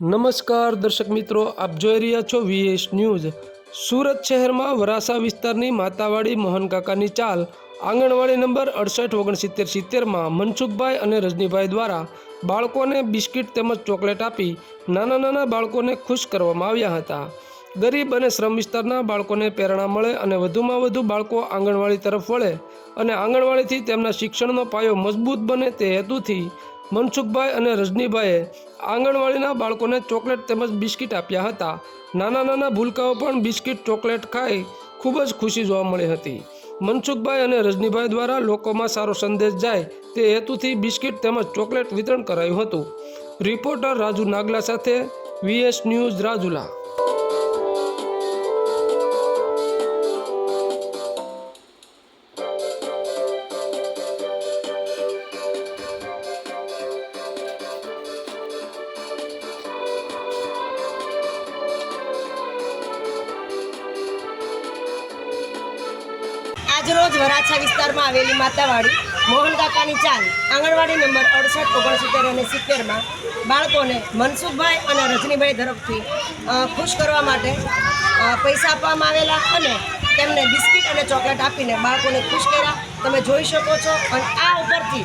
નમસ્કાર દર્શક મિત્રો, આપ જોઈ રહ્યા છો વીએસ ન્યૂઝ સુરત શહેરમાં વરાસા વિસ્તારની માતાવાડી મોહનકાકાની ચાલ આંગણવાડી નંબર અડસઠ ઓગણસિત્તેર સિત્તેરમાં મનસુખભાઈ અને રજનીભાઈ દ્વારા બાળકોને બિસ્કિટ તેમજ ચોકલેટ આપી નાના નાના બાળકોને ખુશ કરવામાં આવ્યા હતા. ગરીબ અને શ્રમ વિસ્તારના બાળકોને પ્રેરણા મળે અને વધુમાં વધુ બાળકો આંગણવાડી તરફ વળે અને આંગણવાડીથી તેમના શિક્ષણનો પાયો મજબૂત બને તે હેતુથી મનસુખભાઈ અને રજનીભાઈએ આંગણવાડીના બાળકોને ચોકલેટ તેમજ બિસ્કિટ આપ્યા હતા. નાના નાના ભૂલકાઓ પણ બિસ્કિટ, ચોકલેટ ખાઈ ખૂબ જ ખુશી જોવા મળી હતી. મનસુખભાઈ અને રજનીભાઈ દ્વારા લોકોમાં સારો સંદેશ જાય તે હેતુથી બિસ્કિટ તેમજ ચોકલેટ વિતરણ કરાયું હતું. રિપોર્ટર રાજુ નાગલા સાથે વીએસ ન્યૂઝ રાજુલા. આજરોજ વરાછા વિસ્તારમાં આવેલી માતાવાડી, મોહન કાકાની ચાલ, આંગણવાડી નંબર અડસઠ, ઓગણસિત્તેર અને સિત્તેરમાં બાળકોને મનસુખભાઈ અને રજનીભાઈ તરફથી ખુશ કરવા માટે પૈસા આપવામાં આવેલા અને તેમને બિસ્કિટ અને ચોકલેટ આપીને બાળકોને ખુશ કર્યા. તમે જોઈ શકો છો અને આ ઉપરથી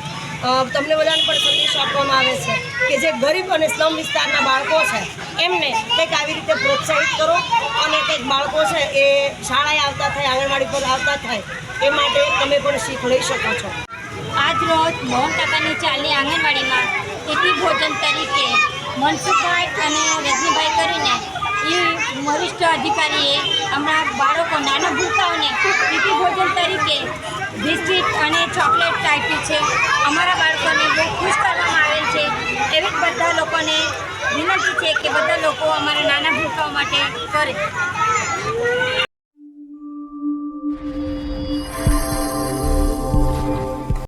તમને બધાને પણ સંદેશો આપવામાં આવે છે કે જે ગરીબ અને સ્લમ વિસ્તારના બાળકો છે, એમને કંઈક આવી રીતે પ્રોત્સાહિત કરો. કંઈક બાળકો છે એ શાળાએ આવતા થાય, આંગણવાડી પર આવતા થાય, એ માટે તમે પણ શીખ શકો છો. આજ રોજ મોહન કાકાની ચાલની આંગણવાડીમાં તિથિ ભોજન તરીકે મનસુખભાઈ અને રજનીભાઈ કરીને એ વરિષ્ઠ અધિકારીએ હમણાં બાળકો નાના ભૂલકાઓને તિથિ ભોજન તરીકે બિસ્કિટ અને ચોકલેટ આપી છે. અમારા બાળકોને બહુ ખુશ કરવામાં આવેલ છે. એવી જ વિનંતી છે કે બધા લોકો અમારા નાના ભૂલકાઓ માટે કરે.